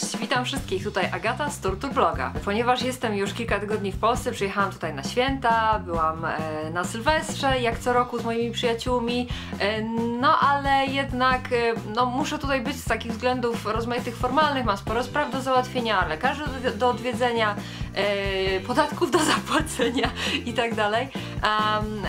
Cześć, witam wszystkich, tutaj Agata z Turtur Vloga. Ponieważ jestem już kilka tygodni w Polsce, przyjechałam tutaj na święta, byłam e, na Sylwestrze, jak co roku z moimi przyjaciółmi, e, no ale jednak e, no, muszę tutaj być z takich względów rozmaitych formalnych, mam sporo spraw do załatwienia, lekarzy do, do odwiedzenia, podatków do zapłacenia i tak dalej,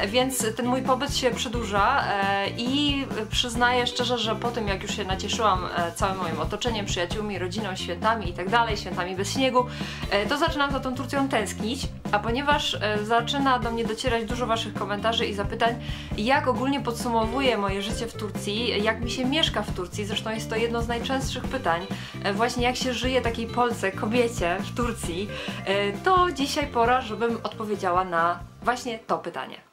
więc ten mój pobyt się przedłuża e, i przyznaję szczerze, że po tym jak już się nacieszyłam e, całym moim otoczeniem, przyjaciółmi, rodziną, świętami i tak dalej, świętami bez śniegu, e, to zaczynam za tą Turcją tęsknić, a ponieważ e, zaczyna do mnie docierać dużo Waszych komentarzy i zapytań, jak ogólnie podsumowuję moje życie w Turcji, jak mi się mieszka w Turcji, zresztą jest to jedno z najczęstszych pytań, e, właśnie jak się żyje takiej Polce, kobiecie w Turcji, e, to dzisiaj pora, żebym odpowiedziała na właśnie to pytanie.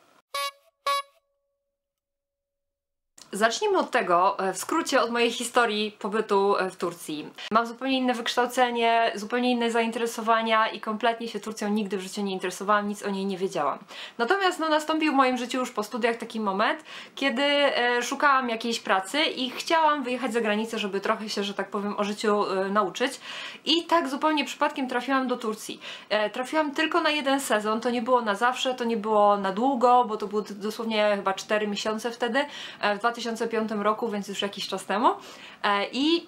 Zacznijmy od tego, e, w skrócie od mojej historii pobytu e, w Turcji. Mam zupełnie inne wykształcenie, zupełnie inne zainteresowania i kompletnie się Turcją nigdy w życiu nie interesowałam, nic o niej nie wiedziałam. Natomiast no, nastąpił w moim życiu już po studiach taki moment, kiedy e, szukałam jakiejś pracy i chciałam wyjechać za granicę, żeby trochę się, że tak powiem, o życiu e, nauczyć. I tak zupełnie przypadkiem trafiłam do Turcji. E, trafiłam tylko na jeden sezon, to nie było na zawsze, to nie było na długo, bo to było dosłownie chyba 4 miesiące wtedy, e, w 2005 roku, więc już jakiś czas temu. E, I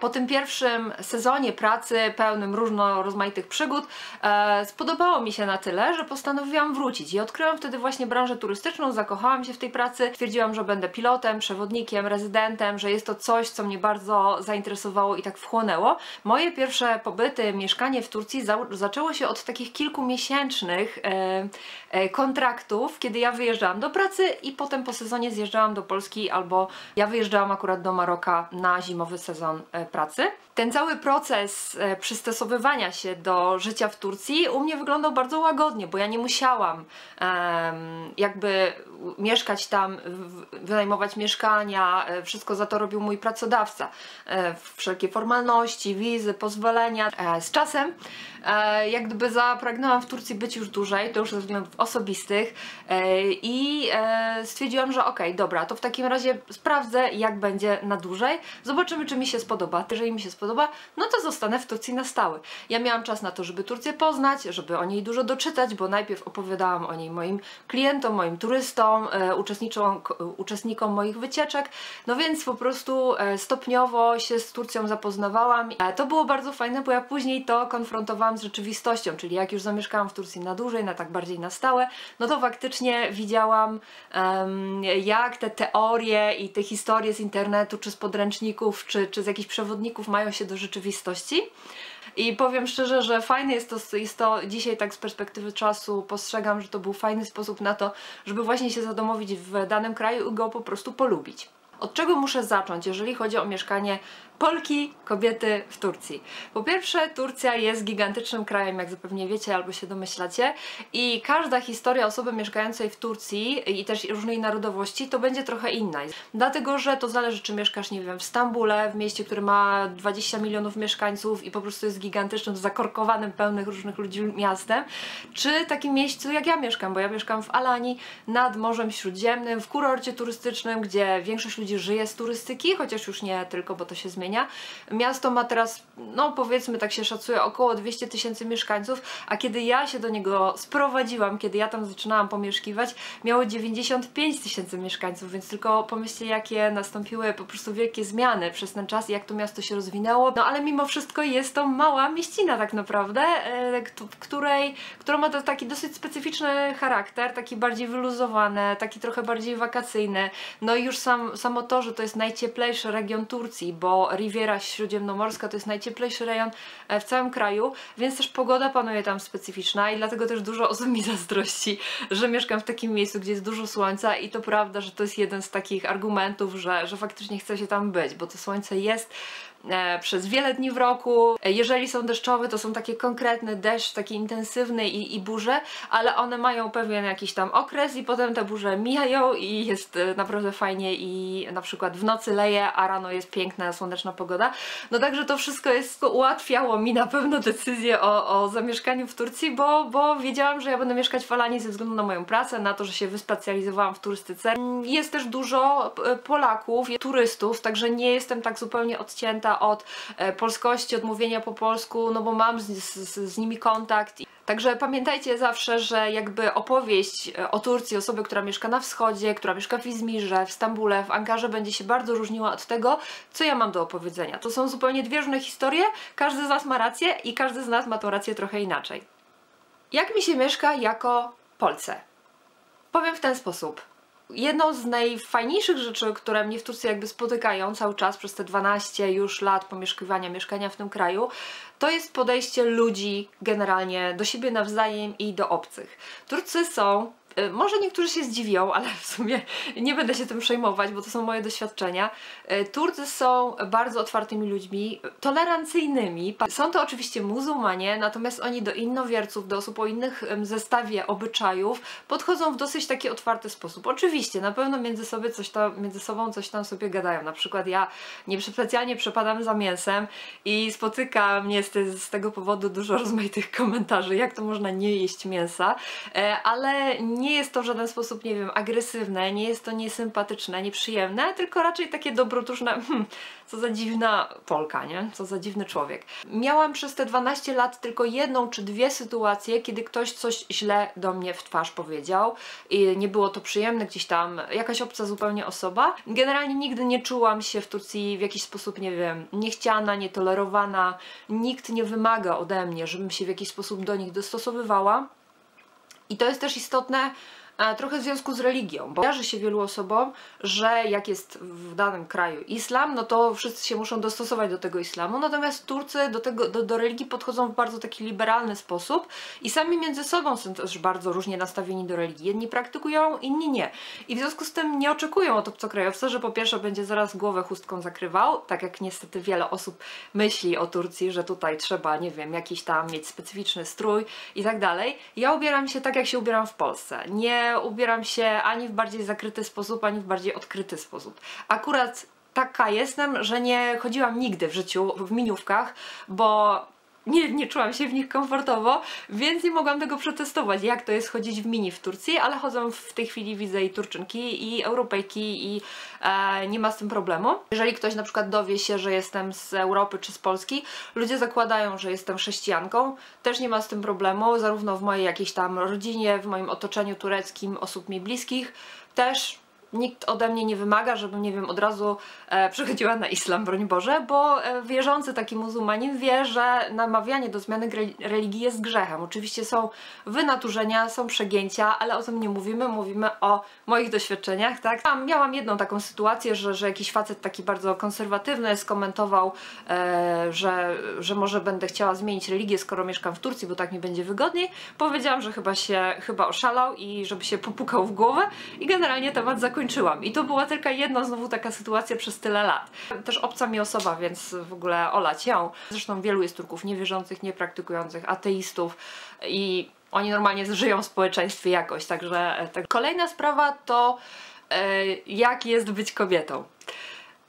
po tym pierwszym sezonie pracy, pełnym różno rozmaitych przygód, e, spodobało mi się na tyle, że postanowiłam wrócić i odkryłam wtedy właśnie branżę turystyczną, zakochałam się w tej pracy, stwierdziłam, że będę pilotem, przewodnikiem, rezydentem, że jest to coś, co mnie bardzo zainteresowało i tak wchłonęło. Moje pierwsze pobyty, mieszkanie w Turcji za zaczęło się od takich kilkumiesięcznych e, e, kontraktów, kiedy ja wyjeżdżałam do pracy i potem po sezonie zjeżdżałam do Polski albo ja wyjeżdżałam akurat do Maroka na zimowy sezon e, pracy. Ten cały proces e, przystosowywania się do życia w Turcji u mnie wyglądał bardzo łagodnie, bo ja nie musiałam jakby mieszkać tam, wynajmować mieszkania, e, wszystko za to robił mój pracodawca. E, Wszelkie formalności, wizy, pozwolenia. Z czasem jak gdyby zapragnęłam w Turcji być już dłużej, to już ze względów osobistych i stwierdziłam, że okej, dobra, to w takim razie sprawdzę jak będzie na dłużej, zobaczymy czy mi się spodoba. Jeżeli mi się spodoba, no to zostanę w Turcji na stałe. Ja miałam czas na to, żeby Turcję poznać, żeby o niej dużo doczytać, bo najpierw opowiadałam o niej moim klientom, moim turystom, e, uczestniczom, uczestnikom moich wycieczek, no więc po prostu e, stopniowo się z Turcją zapoznawałam. E, To było bardzo fajne, bo ja później to konfrontowałam z rzeczywistością, czyli jak już zamieszkałam w Turcji na dłużej, na tak bardziej na stałe, no to faktycznie widziałam jak te teorie i te historie z internetu, czy z podręczników, czy, czy z jakichś przewodników mają się do rzeczywistości. I powiem szczerze, że fajne jest to, jest to dzisiaj tak z perspektywy czasu postrzegam, że to był fajny sposób na to, żeby właśnie się zadomowić w danym kraju i go po prostu polubić. Od czego muszę zacząć, jeżeli chodzi o mieszkanie Polki, kobiety w Turcji? Po pierwsze, Turcja jest gigantycznym krajem, jak zapewne wiecie albo się domyślacie, i każda historia osoby mieszkającej w Turcji i też różnej narodowości to będzie trochę inna. Dlatego, że to zależy, czy mieszkasz, nie wiem, w Stambule, w mieście, które ma 20 milionów mieszkańców i po prostu jest gigantycznym, zakorkowanym, pełnych różnych ludzi miastem, czy takim miejscu, jak ja mieszkam, bo ja mieszkam w Alanii, nad Morzem Śródziemnym, w kurorcie turystycznym, gdzie większość ludzi żyje z turystyki, chociaż już nie tylko, bo to się zmienia. Miasto ma teraz, no powiedzmy, tak się szacuje, około 200 tysięcy mieszkańców, a kiedy ja się do niego sprowadziłam, kiedy ja tam zaczynałam pomieszkiwać, miało 95 tysięcy mieszkańców, więc tylko pomyślcie, jakie nastąpiły po prostu wielkie zmiany przez ten czas i jak to miasto się rozwinęło. No ale mimo wszystko jest to mała mieścina tak naprawdę, e, której, która ma to taki dosyć specyficzny charakter, taki bardziej wyluzowany, taki trochę bardziej wakacyjny. No i już sam, samo to, że to jest najcieplejszy region Turcji, bo Riviera Śródziemnomorska to jest najcieplejszy rejon e, w całym kraju, więc też pogoda panuje tam specyficzna i dlatego też dużo osób mi zazdrości, że mieszkam w takim miejscu, gdzie jest dużo słońca i to prawda, że to jest jeden z takich argumentów, że, że faktycznie chce się tam być, bo to słońce jest przez wiele dni w roku. E, Jeżeli są deszczowe, to są takie konkretne deszcz, taki intensywny i, i burze, ale one mają pewien jakiś tam okres i potem te burze mijają i jest e, naprawdę fajnie i na przykład w nocy leje, a rano jest piękna, słoneczna pogoda. No także to wszystko jest, ułatwiało mi na pewno decyzję o, o zamieszkaniu w Turcji, bo, bo wiedziałam, że ja będę mieszkać w Alanii ze względu na moją pracę, na to, że się wyspecjalizowałam w turystyce. Jest też dużo e, Polaków, turystów, także nie jestem tak zupełnie odcięta odcięta od e, polskości, od mówienia po polsku, no bo mam z, z, z nimi kontakt. Także pamiętajcie zawsze, że jakby opowieść e, o Turcji, osoby, która mieszka na wschodzie, która mieszka w Izmirze, w Stambule, w Ankarze, będzie się bardzo różniła od tego, co ja mam do opowiedzenia. To są zupełnie dwie różne historie, każdy z Was ma rację i każdy z nas ma tą rację trochę inaczej. Jak mi się mieszka jako Polce? Powiem w ten sposób. Jedną z najfajniejszych rzeczy, które mnie w Turcji jakby spotykają cały czas przez te 12 już lat pomieszkiwania, mieszkania w tym kraju, to jest podejście ludzi generalnie do siebie nawzajem i do obcych. Turcy są może niektórzy się zdziwią, ale w sumie nie będę się tym przejmować, bo to są moje doświadczenia. Y, Turcy są bardzo otwartymi ludźmi, tolerancyjnymi. Są to oczywiście muzułmanie, natomiast oni do innowierców, do osób o innych zestawie obyczajów podchodzą w dosyć taki otwarty sposób. Oczywiście, na pewno między, sobie coś tam, między sobą coś tam sobie gadają. Na przykład ja nie specjalnie przepadam za mięsem i spotykam mnie z, z tego powodu dużo rozmaitych komentarzy, jak to można nie jeść mięsa, e, ale nie jest to w żaden sposób, nie wiem, agresywne, nie jest to niesympatyczne, nieprzyjemne, tylko raczej takie dobrotuszne, hmm, co za dziwna Polka, nie? Co za dziwny człowiek. Miałam przez te 12 lat tylko jedną czy dwie sytuacje, kiedy ktoś coś źle do mnie w twarz powiedział i nie było to przyjemne, gdzieś tam jakaś obca zupełnie osoba. Generalnie nigdy nie czułam się w Turcji w jakiś sposób, nie wiem, niechciana, nietolerowana. Nikt nie wymaga ode mnie, żebym się w jakiś sposób do nich dostosowywała. I to jest też istotne trochę w związku z religią, bo kojarzy się wielu osobom, że jak jest w danym kraju islam, no to wszyscy się muszą dostosować do tego islamu, natomiast Turcy do, tego, do, do religii podchodzą w bardzo taki liberalny sposób i sami między sobą są też bardzo różnie nastawieni do religii. Jedni praktykują, inni nie. I w związku z tym nie oczekują od obcokrajowca, że po pierwsze będzie zaraz głowę chustką zakrywał, tak jak niestety wiele osób myśli o Turcji, że tutaj trzeba, nie wiem, jakiś tam mieć specyficzny strój i tak dalej. Ja ubieram się tak, jak się ubieram w Polsce. Nie ubieram się ani w bardziej zakryty sposób, ani w bardziej odkryty sposób. Akurat taka jestem, że nie chodziłam nigdy w życiu w miniówkach, bo nie, nie czułam się w nich komfortowo, więc nie mogłam tego przetestować, jak to jest chodzić w mini w Turcji, ale chodzą w tej chwili widzę i Turczynki, i Europejki i e, nie ma z tym problemu. Jeżeli ktoś na przykład dowie się, że jestem z Europy czy z Polski, ludzie zakładają, że jestem chrześcijanką, też nie ma z tym problemu, zarówno w mojej jakiejś tam rodzinie, w moim otoczeniu tureckim, osób mi bliskich, też nikt ode mnie nie wymaga, żebym, nie wiem, od razu e, przechodziła na islam, broń Boże, bo e, wierzący taki muzułmanin wie, że namawianie do zmiany religii jest grzechem. Oczywiście są wynaturzenia, są przegięcia, ale o tym nie mówimy, mówimy o moich doświadczeniach, tak? Tam miałam jedną taką sytuację, że, że jakiś facet taki bardzo konserwatywny skomentował, e, że, że może będę chciała zmienić religię, skoro mieszkam w Turcji, bo tak mi będzie wygodniej. Powiedziałam, że chyba się, chyba oszalał i żeby się popukał w głowę i generalnie temat zakończył skończyłam. I to była tylko jedna znowu taka sytuacja przez tyle lat. Też obca mi osoba, więc w ogóle olać ją. Zresztą wielu jest Turków niewierzących, niepraktykujących, ateistów i oni normalnie żyją w społeczeństwie jakoś. Także tak. kolejna sprawa to e, jak jest być kobietą.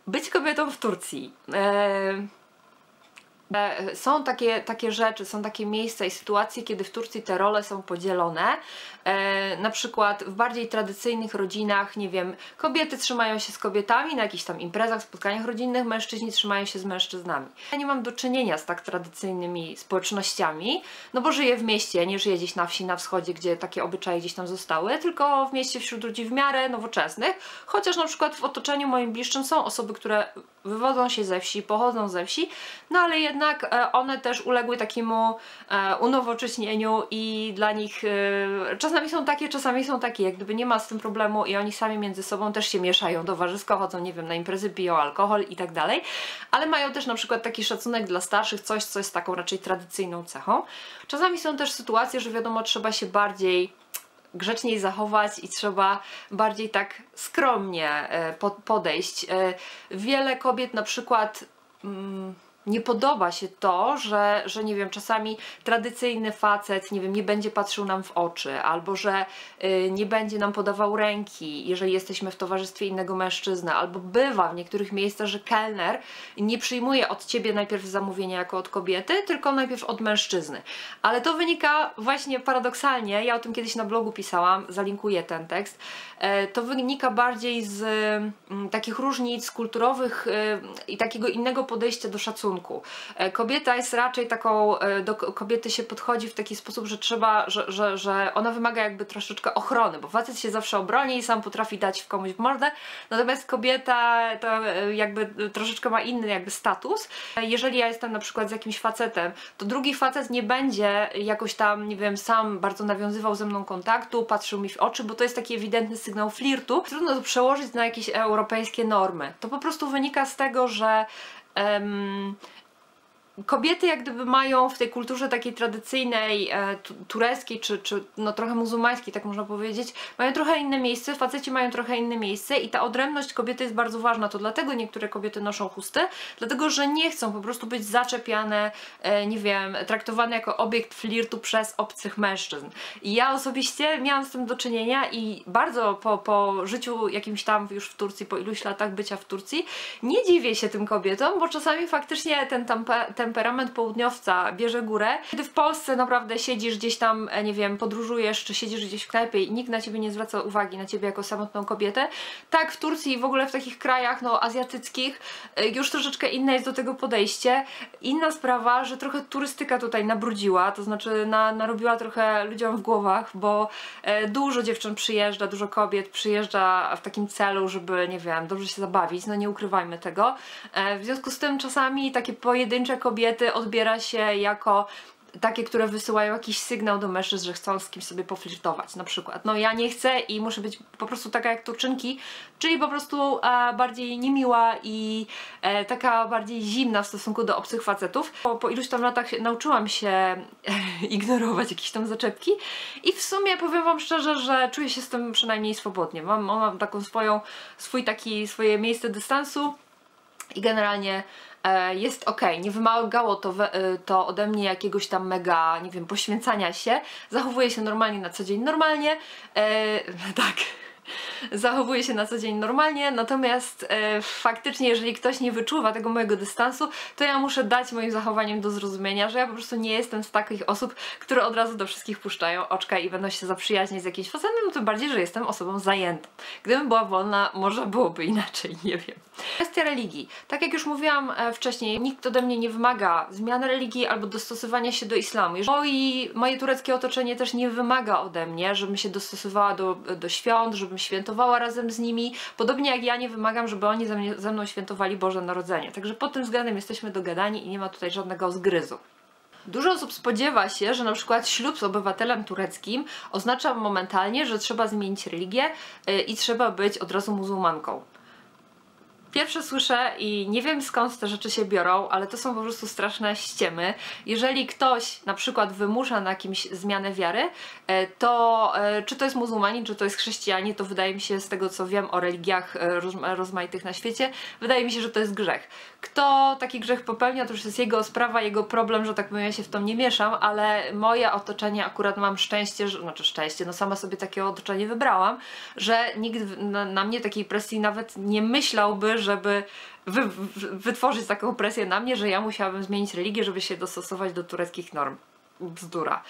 Być kobietą w Turcji. E, E, są takie, takie rzeczy, są takie miejsca i sytuacje, kiedy w Turcji te role są podzielone. E, na przykład w bardziej tradycyjnych rodzinach, nie wiem, kobiety trzymają się z kobietami na jakichś tam imprezach, spotkaniach rodzinnych, mężczyźni trzymają się z mężczyznami. Ja nie mam do czynienia z tak tradycyjnymi społecznościami, no bo żyję w mieście, nie żyję gdzieś na wsi, na wschodzie, gdzie takie obyczaje gdzieś tam zostały, tylko w mieście wśród ludzi w miarę nowoczesnych, chociaż na przykład w otoczeniu moim bliższym są osoby, które wywodzą się ze wsi, pochodzą ze wsi, no ale jednak e, one też uległy takiemu e, unowocześnieniu i dla nich e, czasami są takie, czasami są takie, jak gdyby nie ma z tym problemu i oni sami między sobą też się mieszają towarzysko, chodzą, nie wiem, na imprezy, piją alkohol i tak dalej, ale mają też na przykład taki szacunek dla starszych, coś, co jest taką raczej tradycyjną cechą. Czasami są też sytuacje, że wiadomo, trzeba się bardziej grzeczniej zachować i trzeba bardziej tak skromnie podejść. Wiele kobiet na przykład mm, nie podoba się to, że, że nie wiem, czasami tradycyjny facet, nie wiem, nie będzie patrzył nam w oczy, albo że y, nie będzie nam podawał ręki, jeżeli jesteśmy w towarzystwie innego mężczyzny, albo bywa w niektórych miejscach, że kelner nie przyjmuje od ciebie najpierw zamówienia jako od kobiety, tylko najpierw od mężczyzny. Ale to wynika właśnie paradoksalnie, ja o tym kiedyś na blogu pisałam, zalinkuję ten tekst, e, to wynika bardziej z mm, takich różnic kulturowych y, i takiego innego podejścia do szacunku szacunku. E, kobieta jest raczej taką, e, do kobiety się podchodzi w taki sposób, że trzeba, że, że, że ona wymaga jakby troszeczkę ochrony, bo facet się zawsze obroni i sam potrafi dać w komuś w mordę, natomiast kobieta to e, jakby troszeczkę ma inny jakby status. Jeżeli ja jestem na przykład z jakimś facetem, to drugi facet nie będzie jakoś tam, nie wiem, sam bardzo nawiązywał ze mną kontaktu, patrzył mi w oczy, bo to jest taki ewidentny sygnał flirtu. Trudno to przełożyć na jakieś europejskie normy. To po prostu wynika z tego, że um, kobiety jak gdyby mają w tej kulturze takiej tradycyjnej, e, tureckiej, czy, czy no trochę muzułmańskiej, tak można powiedzieć, mają trochę inne miejsce, faceci mają trochę inne miejsce i ta odrębność kobiety jest bardzo ważna. To dlatego niektóre kobiety noszą chusty, dlatego że nie chcą po prostu być zaczepiane, e, nie wiem, traktowane jako obiekt flirtu przez obcych mężczyzn. I ja osobiście miałam z tym do czynienia i bardzo po, po życiu jakimś tam już w Turcji, po iluś latach bycia w Turcji, nie dziwię się tym kobietom, bo czasami faktycznie ten, tam, ten temperament południowca bierze górę. Kiedy w Polsce naprawdę siedzisz gdzieś tam, e, nie wiem, podróżujesz, czy siedzisz gdzieś w knajpie i nikt na ciebie nie zwraca uwagi, na ciebie jako samotną kobietę, tak w Turcji i w ogóle w takich krajach no, azjatyckich e, już troszeczkę inne jest do tego podejście. Inna sprawa, że trochę turystyka tutaj nabrudziła, to znaczy na, narobiła trochę ludziom w głowach, bo e, dużo dziewczyn przyjeżdża, dużo kobiet przyjeżdża w takim celu, żeby, nie wiem, dobrze się zabawić, no nie ukrywajmy tego. W związku z tym czasami takie pojedyncze kobiety kobiety odbiera się jako takie, które wysyłają jakiś sygnał do mężczyzn, że chcą z kimś sobie poflirtować na przykład. No ja nie chcę i muszę być po prostu taka jak Turczynki, czyli po prostu e, bardziej niemiła i e, taka bardziej zimna w stosunku do obcych facetów. Po, po iluś tam latach nauczyłam się e, ignorować jakieś tam zaczepki i w sumie powiem Wam szczerze, że czuję się z tym przynajmniej swobodnie. Mam, mam taką swoją, swój taki, swoje miejsce dystansu i generalnie jest ok. Nie wymagało to, e, to ode mnie jakiegoś tam mega, nie wiem, poświęcania się. Zachowuję się normalnie na co dzień normalnie. E, tak zachowuję się na co dzień normalnie, natomiast e, faktycznie jeżeli ktoś nie wyczuwa tego mojego dystansu, to ja muszę dać moim zachowaniem do zrozumienia, że ja po prostu nie jestem z takich osób, które od razu do wszystkich puszczają oczka i będą się zaprzyjaźnić z jakimś facetem, no tym bardziej, że jestem osobą zajętą. Gdybym była wolna, może byłoby inaczej, nie wiem. Kwestia religii. Tak jak już mówiłam e, wcześniej, nikt ode mnie nie wymaga zmiany religii albo dostosowania się do islamu. Moi, moje tureckie otoczenie też nie wymaga ode mnie, żebym się dostosowała do, do świąt, żebym świętowała razem z nimi. Podobnie jak ja nie wymagam, żeby oni ze, mnie, ze mną świętowali Boże Narodzenie. Także pod tym względem jesteśmy dogadani i nie ma tutaj żadnego zgryzu. Dużo osób spodziewa się, że na przykład ślub z obywatelem tureckim oznacza momentalnie, że trzeba zmienić religię y, i trzeba być od razu muzułmanką. Pierwsze słyszę i nie wiem skąd te rzeczy się biorą, ale to są po prostu straszne ściemy. Jeżeli ktoś na przykład wymusza na kimś zmianę wiary, e, to e, czy to jest muzułmanin, czy to jest chrześcijanin, to wydaje mi się z tego co wiem o religiach e, rozmaitych na świecie, wydaje mi się, że to jest grzech. Kto taki grzech popełnia, to już jest jego sprawa, jego problem, że tak powiem, ja się w to nie mieszam, ale moje otoczenie akurat mam szczęście, że, znaczy szczęście, no sama sobie takie otoczenie wybrałam, że nikt na, na mnie takiej presji nawet nie myślałby, żeby wy, wytworzyć taką presję na mnie, że ja musiałabym zmienić religię, żeby się dostosować do tureckich norm. Bzdura.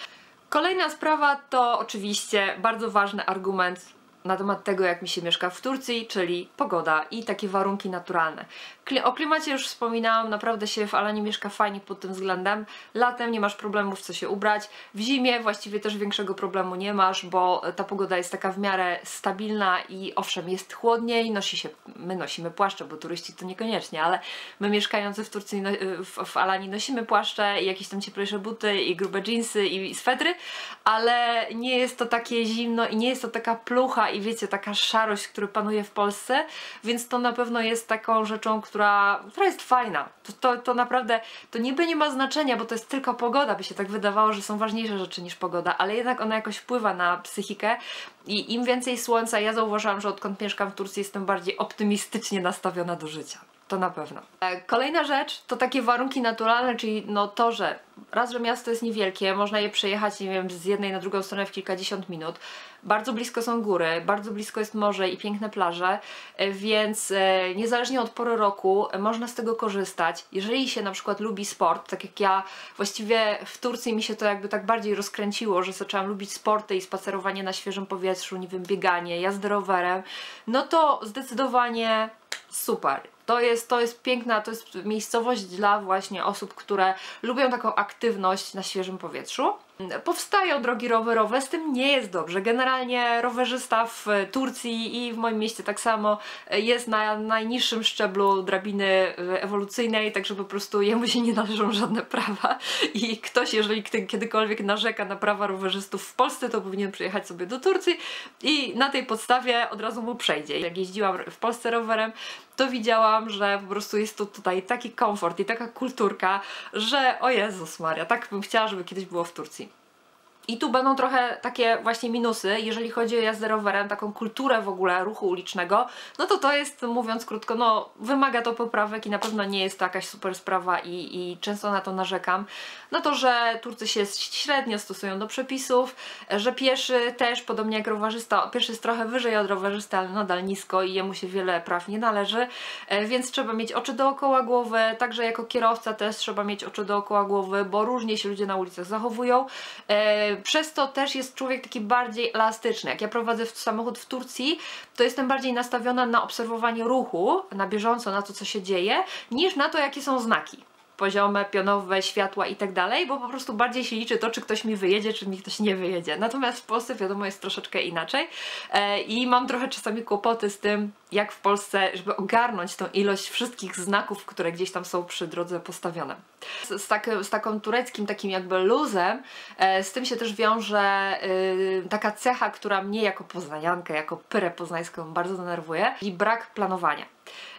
Kolejna sprawa to oczywiście bardzo ważny argument na temat tego, jak mi się mieszka w Turcji, czyli pogoda i takie warunki naturalne. O klimacie już wspominałam, naprawdę się w Alanie mieszka fajnie pod tym względem. Latem nie masz problemów co się ubrać, w zimie właściwie też większego problemu nie masz, bo ta pogoda jest taka w miarę stabilna i owszem jest chłodniej, nosi się, my nosimy płaszcze, bo turyści to niekoniecznie, ale my mieszkający w Turcji, no, w, w Alanii nosimy płaszcze i jakieś tam cieplejsze buty i grube dżinsy i swetry, ale nie jest to takie zimno i nie jest to taka plucha i wiecie, taka szarość, która panuje w Polsce, więc to na pewno jest taką rzeczą, która, która jest fajna. To, to, to naprawdę, to niby nie ma znaczenia, bo to jest tylko pogoda, by się tak wydawało, że są ważniejsze rzeczy niż pogoda, ale jednak ona jakoś wpływa na psychikę i im więcej słońca, ja zauważyłam, że odkąd mieszkam w Turcji jestem bardziej optymistycznie nastawiona do życia. To na pewno. E, kolejna rzecz to takie warunki naturalne, czyli no to, że raz, że miasto jest niewielkie, można je przejechać, nie wiem, z jednej na drugą stronę w kilkadziesiąt minut. Bardzo blisko są góry, bardzo blisko jest morze i piękne plaże, e, więc e, niezależnie od pory roku można z tego korzystać. Jeżeli się na przykład lubi sport, tak jak ja, właściwie w Turcji mi się to jakby tak bardziej rozkręciło, że zaczęłam lubić sporty i spacerowanie na świeżym powietrzu, nie wiem, bieganie, jazdę rowerem, no to zdecydowanie super. To jest, to jest piękna, to jest miejscowość dla właśnie osób, które lubią taką aktywność na świeżym powietrzu. Powstają drogi rowerowe, z tym nie jest dobrze. Generalnie rowerzysta w Turcji i w moim mieście tak samo jest na najniższym szczeblu drabiny ewolucyjnej, także po prostu jemu się nie należą żadne prawa i ktoś, jeżeli kiedykolwiek narzeka na prawa rowerzystów w Polsce, to powinien przyjechać sobie do Turcji i na tej podstawie od razu mu przejdzie. Jak jeździłam w Polsce rowerem, to widziałam, że po prostu jest tu tutaj taki komfort i taka kulturka, że o Jezus Maria, tak bym chciała, żeby kiedyś było w Turcji. I tu będą trochę takie właśnie minusy, jeżeli chodzi o jazdę rowerem, taką kulturę w ogóle ruchu ulicznego, no to to jest, mówiąc krótko, no wymaga to poprawek i na pewno nie jest to jakaś super sprawa i, i często na to narzekam. No to, że Turcy się średnio stosują do przepisów, że pieszy też, podobnie jak rowerzysta, pieszy jest trochę wyżej od rowerzysty, ale nadal nisko i jemu się wiele praw nie należy, e, więc trzeba mieć oczy dookoła głowy, także jako kierowca też trzeba mieć oczy dookoła głowy, bo różnie się ludzie na ulicach zachowują. E, przez to też jest człowiek taki bardziej elastyczny. Jak ja prowadzę samochód w Turcji, to jestem bardziej nastawiona na obserwowanie ruchu, na bieżąco, na to, co się dzieje, niż na to, jakie są znaki poziome, pionowe, światła i tak dalej, bo po prostu bardziej się liczy to, czy ktoś mi wyjedzie, czy mi ktoś nie wyjedzie. Natomiast w Polsce wiadomo jest troszeczkę inaczej e, i mam trochę czasami kłopoty z tym, jak w Polsce, żeby ogarnąć tą ilość wszystkich znaków, które gdzieś tam są przy drodze postawione. Z, z, tak, z taką tureckim takim jakby luzem, e, z tym się też wiąże e, taka cecha, która mnie jako poznaniankę, jako pyrę poznańską bardzo denerwuje i brak planowania.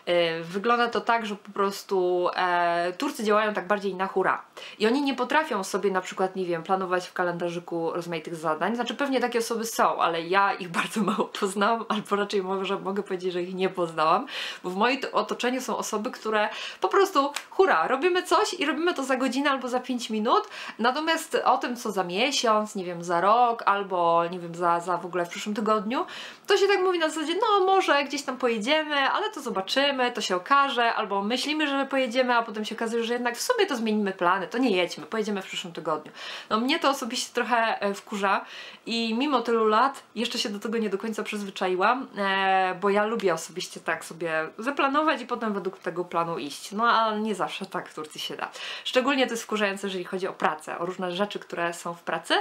E, wygląda to tak, że po prostu e, Turcy działają tak bardziej na hura. I oni nie potrafią sobie na przykład, nie wiem, planować w kalendarzyku rozmaitych zadań. Znaczy pewnie takie osoby są, ale ja ich bardzo mało poznałam, albo raczej może mogę powiedzieć, że ich nie poznałam, bo w moim otoczeniu są osoby, które po prostu hura, robimy coś i robimy to za godzinę albo za 5 minut, natomiast o tym, co za miesiąc, nie wiem, za rok, albo nie wiem, za, za w ogóle w przyszłym tygodniu, to się tak mówi na zasadzie, no może gdzieś tam pojedziemy, ale to zobaczymy, to się okaże, albo myślimy, że pojedziemy, a potem się okazuje, że jednak w sumie to zmienimy plany, to nie jedźmy, pojedziemy w przyszłym tygodniu. No mnie to osobiście trochę e, wkurza i mimo tylu lat jeszcze się do tego nie do końca przyzwyczaiłam, e, bo ja lubię osobiście tak sobie zaplanować i potem według tego planu iść. No ale nie zawsze tak w Turcji się da. Szczególnie to jest wkurzające, jeżeli chodzi o pracę, o różne rzeczy, które są w pracy.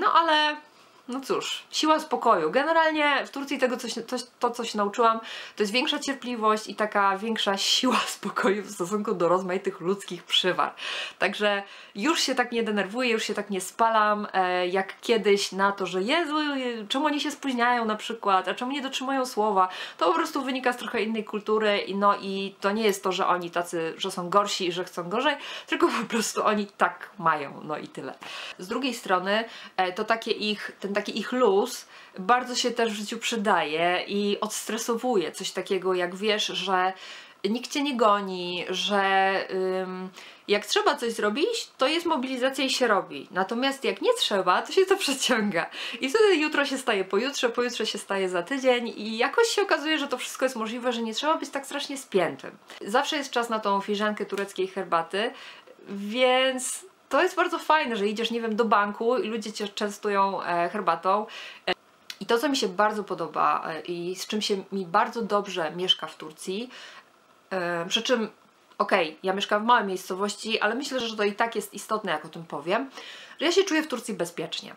no ale no cóż, siła spokoju. Generalnie w Turcji tego, coś, coś, to co się nauczyłam, to jest większa cierpliwość i taka większa siła spokoju w stosunku do rozmaitych ludzkich przywar. Także już się tak nie denerwuję, już się tak nie spalam, e, jak kiedyś na to, że Jezu, czemu oni się spóźniają na przykład, a czemu nie dotrzymują słowa. To po prostu wynika z trochę innej kultury i no i to nie jest to, że oni tacy, że są gorsi i że chcą gorzej, tylko po prostu oni tak mają, no i tyle. Z drugiej strony e, to takie ich, ten taki ich luz bardzo się też w życiu przydaje i odstresowuje. Coś takiego jak wiesz, że nikt cię nie goni, że ym, jak trzeba coś zrobić, to jest mobilizacja i się robi. Natomiast jak nie trzeba, to się to przeciąga. I wtedy jutro się staje pojutrze, pojutrze się staje za tydzień i jakoś się okazuje, że to wszystko jest możliwe, że nie trzeba być tak strasznie spiętym. Zawsze jest czas na tą filiżankę tureckiej herbaty, więc to jest bardzo fajne, że idziesz, nie wiem, do banku i ludzie cię częstują e, herbatą. E, I to, co mi się bardzo podoba e, i z czym się mi bardzo dobrze mieszka w Turcji, przy czym okej, okay, ja mieszkam w małej miejscowości, ale myślę, że to i tak jest istotne, jak o tym powiem, że ja się czuję w Turcji bezpiecznie.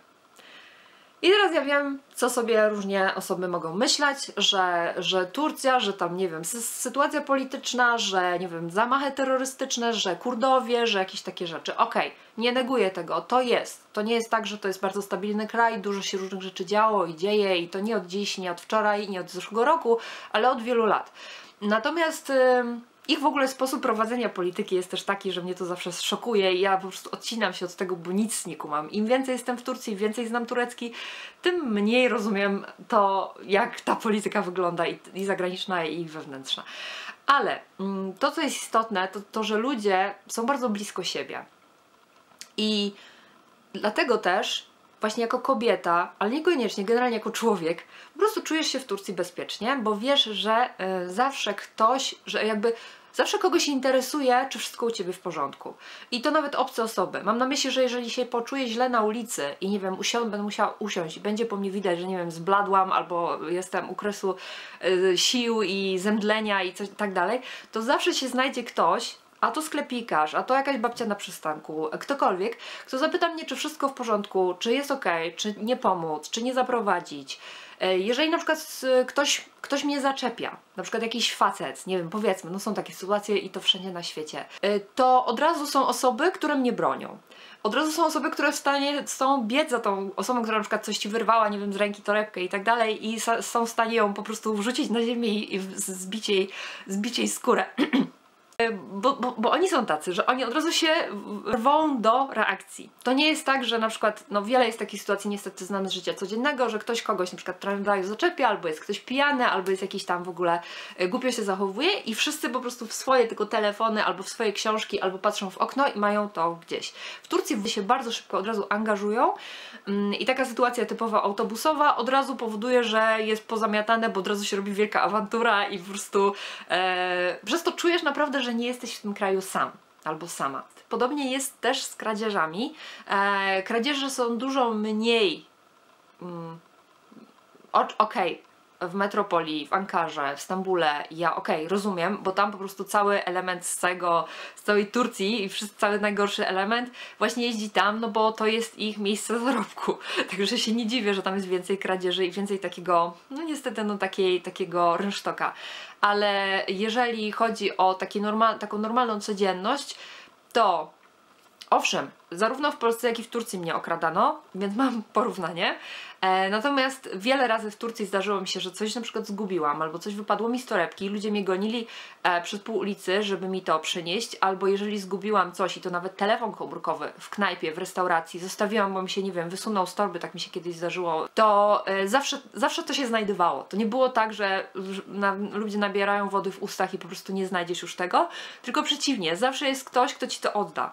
I teraz ja wiem, co sobie różnie osoby mogą myśleć, że, że Turcja, że tam, nie wiem, sytuacja polityczna, że, nie wiem, zamachy terrorystyczne, że Kurdowie, że jakieś takie rzeczy. Okej, okay, nie neguję tego, to jest. To nie jest tak, że to jest bardzo stabilny kraj, dużo się różnych rzeczy działo i dzieje i to nie od dziś, nie od wczoraj, nie od zeszłego roku, ale od wielu lat. Natomiast... Yy, ich w ogóle sposób prowadzenia polityki jest też taki, że mnie to zawsze szokuje i ja po prostu odcinam się od tego, bo nic nie kumam. Im więcej jestem w Turcji, im więcej znam turecki, tym mniej rozumiem to, jak ta polityka wygląda i, i zagraniczna, i wewnętrzna. Ale mm, to, co jest istotne, to to, że ludzie są bardzo blisko siebie. I dlatego też właśnie jako kobieta, ale niekoniecznie, generalnie jako człowiek, po prostu czujesz się w Turcji bezpiecznie, bo wiesz, że y, zawsze ktoś, że jakby zawsze kogoś interesuje, czy wszystko u ciebie w porządku. I to nawet obce osoby. Mam na myśli, że jeżeli się poczuję źle na ulicy i nie wiem, usiądę, będę musiała usiąść i będzie po mnie widać, że nie wiem, zbladłam albo jestem u kresu y, sił i zemdlenia i coś tak dalej, to zawsze się znajdzie ktoś, a to sklepikarz, a to jakaś babcia na przystanku, ktokolwiek, kto zapyta mnie, czy wszystko w porządku, czy jest ok, czy nie pomóc, czy nie zaprowadzić. E, jeżeli na przykład ktoś, ktoś mnie zaczepia, na przykład jakiś facet, nie wiem, powiedzmy, no są takie sytuacje i to wszędzie na świecie, e, to od razu są osoby, które mnie bronią. Od razu są osoby, które w stanie są biec za tą osobą, która na przykład coś ci wyrwała, nie wiem, z ręki torebkę i tak dalej i są w stanie ją po prostu wrzucić na ziemię i zbić jej, zbić jej skórę. Bo, bo, bo, oni są tacy, że oni od razu się rwą do reakcji. To nie jest tak, że na przykład, no wiele jest takich sytuacji niestety znanych z życia codziennego, że ktoś kogoś na przykład tramwaju zaczepia, albo jest ktoś pijany, albo jest jakiś tam w ogóle e, głupio się zachowuje i wszyscy po prostu w swoje tylko telefony, albo w swoje książki, albo patrzą w okno i mają to gdzieś. W Turcji się bardzo szybko od razu angażują mm, i taka sytuacja typowa autobusowa od razu powoduje, że jest pozamiatane, bo od razu się robi wielka awantura i po prostu e, przez to czujesz naprawdę, że że nie jesteś w tym kraju sam albo sama. Podobnie jest też z kradzieżami. E, kradzieże są dużo mniej. Mm, Okej, okay, w metropolii, w Ankarze, w Stambule, ja okej, okay, rozumiem, bo tam po prostu cały element z, całego, z całej Turcji i wszyscy, cały najgorszy element właśnie jeździ tam, no bo to jest ich miejsce zarobku. Także się nie dziwię, że tam jest więcej kradzieży i więcej takiego, no niestety, no takiej, takiego rynsztoka. Ale jeżeli chodzi o normal, taką normalną codzienność, to owszem, zarówno w Polsce, jak i w Turcji mnie okradano, więc mam porównanie. E, natomiast wiele razy w Turcji zdarzyło mi się, że coś na przykład zgubiłam, albo coś wypadło mi z torebki i ludzie mnie gonili e, przez pół ulicy, żeby mi to przynieść, albo jeżeli zgubiłam coś i to nawet telefon komórkowy w knajpie, w restauracji, zostawiłam, bo mi się, nie wiem, wysunął z torby, tak mi się kiedyś zdarzyło, to e, zawsze, zawsze to się znajdowało. To nie było tak, że na, ludzie nabierają wody w ustach i po prostu nie znajdziesz już tego, tylko przeciwnie, zawsze jest ktoś, kto ci to odda.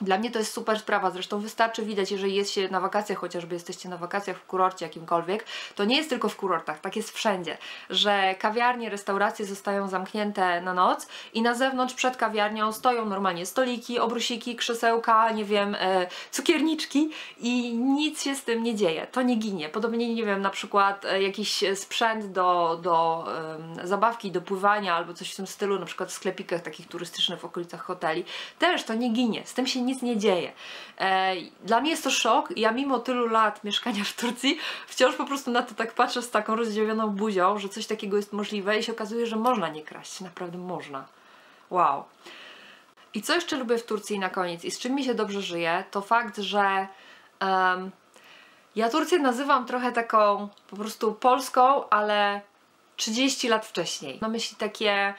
Dla mnie to jest super sprawa, zresztą wystarczy widać, jeżeli jest się na wakacjach, chociażby jesteście na wakacjach w kurorcie jakimkolwiek, to nie jest tylko w kurortach, tak jest wszędzie, że kawiarnie, restauracje zostają zamknięte na noc i na zewnątrz przed kawiarnią stoją normalnie stoliki, obrusiki, krzesełka, nie wiem, e, cukierniczki i nic się z tym nie dzieje, to nie ginie. Podobnie, nie wiem, na przykład e, jakiś sprzęt do, do zabawki, do pływania albo coś w tym stylu, na przykład w sklepikach takich turystycznych w okolicach hoteli, też to nie ginie, z tym się nic nie dzieje. E, dla mnie jest to szok. Ja mimo tylu lat mieszkania w Turcji wciąż po prostu na to tak patrzę z taką rozdziawioną buzią, że coś takiego jest możliwe i się okazuje, że można nie kraść. Naprawdę można. Wow. I co jeszcze lubię w Turcji na koniec i z czym mi się dobrze żyje, to fakt, że um, ja Turcję nazywam trochę taką po prostu Polską, ale 30 lat wcześniej. Na myśli takie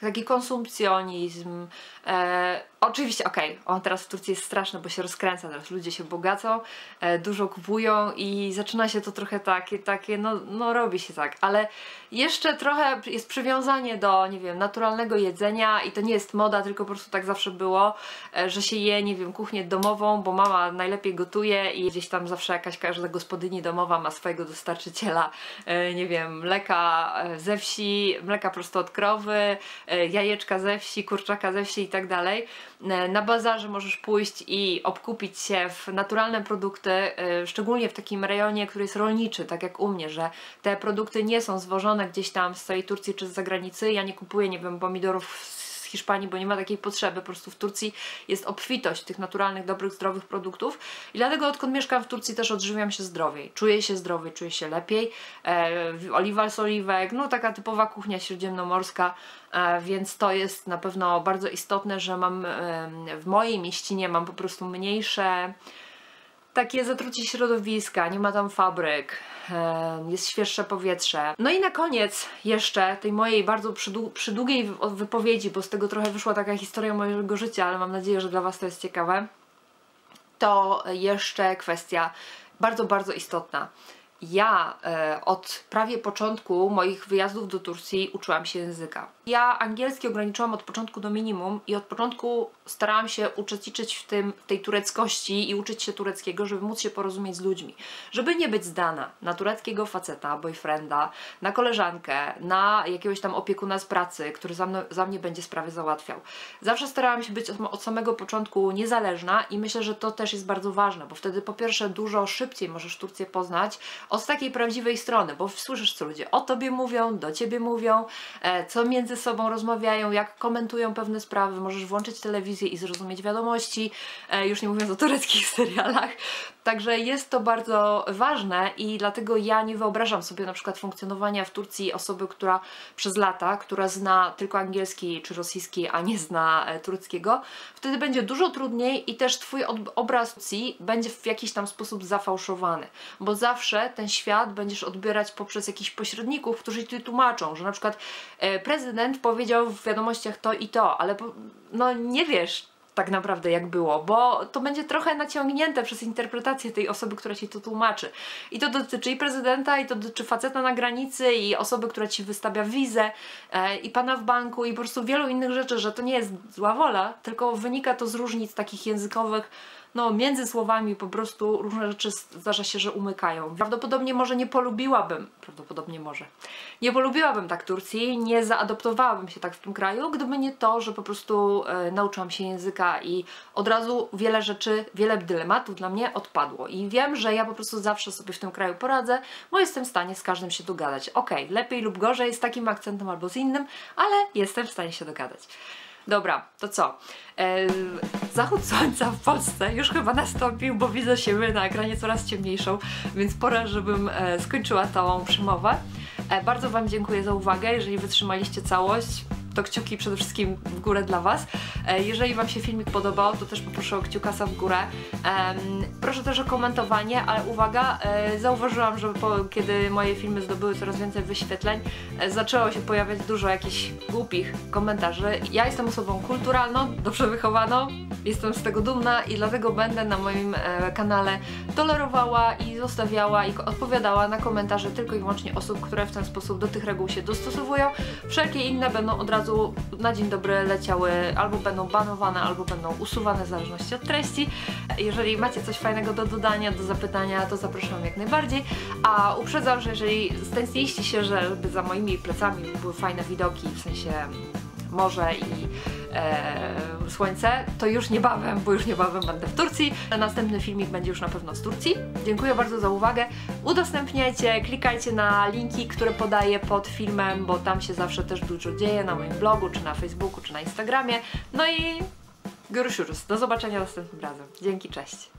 taki konsumpcjonizm. E, oczywiście, okej, okay, teraz w Turcji jest straszny, bo się rozkręca, teraz ludzie się bogacą, e, dużo kupują i zaczyna się to trochę takie, takie no, no robi się tak, ale jeszcze trochę jest przywiązanie do, nie wiem, naturalnego jedzenia i to nie jest moda, tylko po prostu tak zawsze było, e, że się je, nie wiem, kuchnię domową, bo mama najlepiej gotuje i gdzieś tam zawsze jakaś każda gospodyni domowa ma swojego dostarczyciela, e, nie wiem, mleka e, ze wsi, mleka prosto od krowy, e, jajeczka ze wsi, kurczaka ze wsi i tak dalej. E, na bazarze możesz pójść i obkupić się w naturalne produkty, e, szczególnie w takim rejonie, który jest rolniczy, tak jak u mnie, że te produkty nie są zwożone gdzieś tam z całej Turcji czy z zagranicy. Ja nie kupuję, nie wiem, pomidorów Hiszpanii, bo nie ma takiej potrzeby. Po prostu w Turcji jest obfitość tych naturalnych, dobrych, zdrowych produktów i dlatego odkąd mieszkam w Turcji też odżywiam się zdrowiej. Czuję się zdrowiej, czuję się lepiej. E, oliwa z oliwek, no taka typowa kuchnia śródziemnomorska, e, więc to jest na pewno bardzo istotne, że mam e, w mojej mieścinie mam po prostu mniejsze takie zatrucie środowiska, nie ma tam fabryk, jest świeższe powietrze. No i na koniec jeszcze tej mojej bardzo przydługiej wypowiedzi, bo z tego trochę wyszła taka historia mojego życia, ale mam nadzieję, że dla Was to jest ciekawe, to jeszcze kwestia bardzo, bardzo istotna. Ja e, od prawie początku moich wyjazdów do Turcji uczyłam się języka. Ja angielski ograniczyłam od początku do minimum i od początku starałam się uczestniczyć w, tym, w tej tureckości i uczyć się tureckiego, żeby móc się porozumieć z ludźmi. Żeby nie być zdana na tureckiego faceta, boyfrienda, na koleżankę, na jakiegoś tam opiekuna z pracy, który za, za mnie będzie sprawy załatwiał. Zawsze starałam się być od, od samego początku niezależna i myślę, że to też jest bardzo ważne, bo wtedy po pierwsze dużo szybciej możesz Turcję poznać od takiej prawdziwej strony, bo słyszysz, co ludzie o tobie mówią, do ciebie mówią, e, co między sobą rozmawiają, jak komentują pewne sprawy, możesz włączyć telewizję i zrozumieć wiadomości, e, już nie mówiąc o tureckich serialach. Także jest to bardzo ważne i dlatego ja nie wyobrażam sobie na przykład funkcjonowania w Turcji osoby, która przez lata, która zna tylko angielski czy rosyjski, a nie zna e, tureckiego. Wtedy będzie dużo trudniej i też Twój obraz Turcji będzie w jakiś tam sposób zafałszowany, bo zawsze ten świat będziesz odbierać poprzez jakichś pośredników, którzy Ci tłumaczą, że na przykład e, prezydent powiedział w wiadomościach to i to, ale no nie wiesz, tak naprawdę jak było, bo to będzie trochę naciągnięte przez interpretację tej osoby, która ci to tłumaczy. I to dotyczy i prezydenta, i to dotyczy faceta na granicy, i osoby, która ci wystawia wizę, e, i pana w banku, i po prostu wielu innych rzeczy, że to nie jest zła wola, tylko wynika to z różnic takich językowych, no między słowami po prostu różne rzeczy zdarza się, że umykają. Prawdopodobnie może nie polubiłabym, prawdopodobnie może, nie polubiłabym tak Turcji, nie zaadoptowałabym się tak w tym kraju, gdyby nie to, że po prostu e, nauczyłam się języka i od razu wiele rzeczy, wiele dylematów dla mnie odpadło. I wiem, że ja po prostu zawsze sobie w tym kraju poradzę, bo jestem w stanie z każdym się dogadać. Ok, lepiej lub gorzej, z takim akcentem albo z innym, ale jestem w stanie się dogadać. Dobra, to co? E, zachód słońca w Polsce już chyba nastąpił, bo widzę siebie na ekranie coraz ciemniejszą, więc pora, żebym e, skończyła tą przemowę. E, bardzo Wam dziękuję za uwagę, jeżeli wytrzymaliście całość to kciuki przede wszystkim w górę dla Was. E, jeżeli Wam się filmik podobał, to też poproszę o kciukasa w górę. Proszę też o komentowanie, ale uwaga, e, zauważyłam, że po, kiedy moje filmy zdobyły coraz więcej wyświetleń, e, zaczęło się pojawiać dużo jakichś głupich komentarzy. Ja jestem osobą kulturalną, dobrze wychowaną, jestem z tego dumna i dlatego będę na moim kanale tolerowała i zostawiała i odpowiadała na komentarze tylko i wyłącznie osób, które w ten sposób do tych reguł się dostosowują. Wszelkie inne będą od razu razu na dzień dobry leciały albo będą banowane, albo będą usuwane w zależności od treści. Jeżeli macie coś fajnego do dodania, do zapytania, to zapraszam jak najbardziej. A uprzedzam, że jeżeli stęskniliście się, żeby za moimi plecami były fajne widoki, w sensie morze i e, słońce, to już niebawem, bo już niebawem będę w Turcji. Następny filmik będzie już na pewno z Turcji. Dziękuję bardzo za uwagę. Udostępniajcie, klikajcie na linki, które podaję pod filmem, bo tam się zawsze też dużo dzieje na moim blogu, czy na Facebooku, czy na Instagramie. No i Görüşürüz. Do zobaczenia następnym razem. Dzięki, cześć.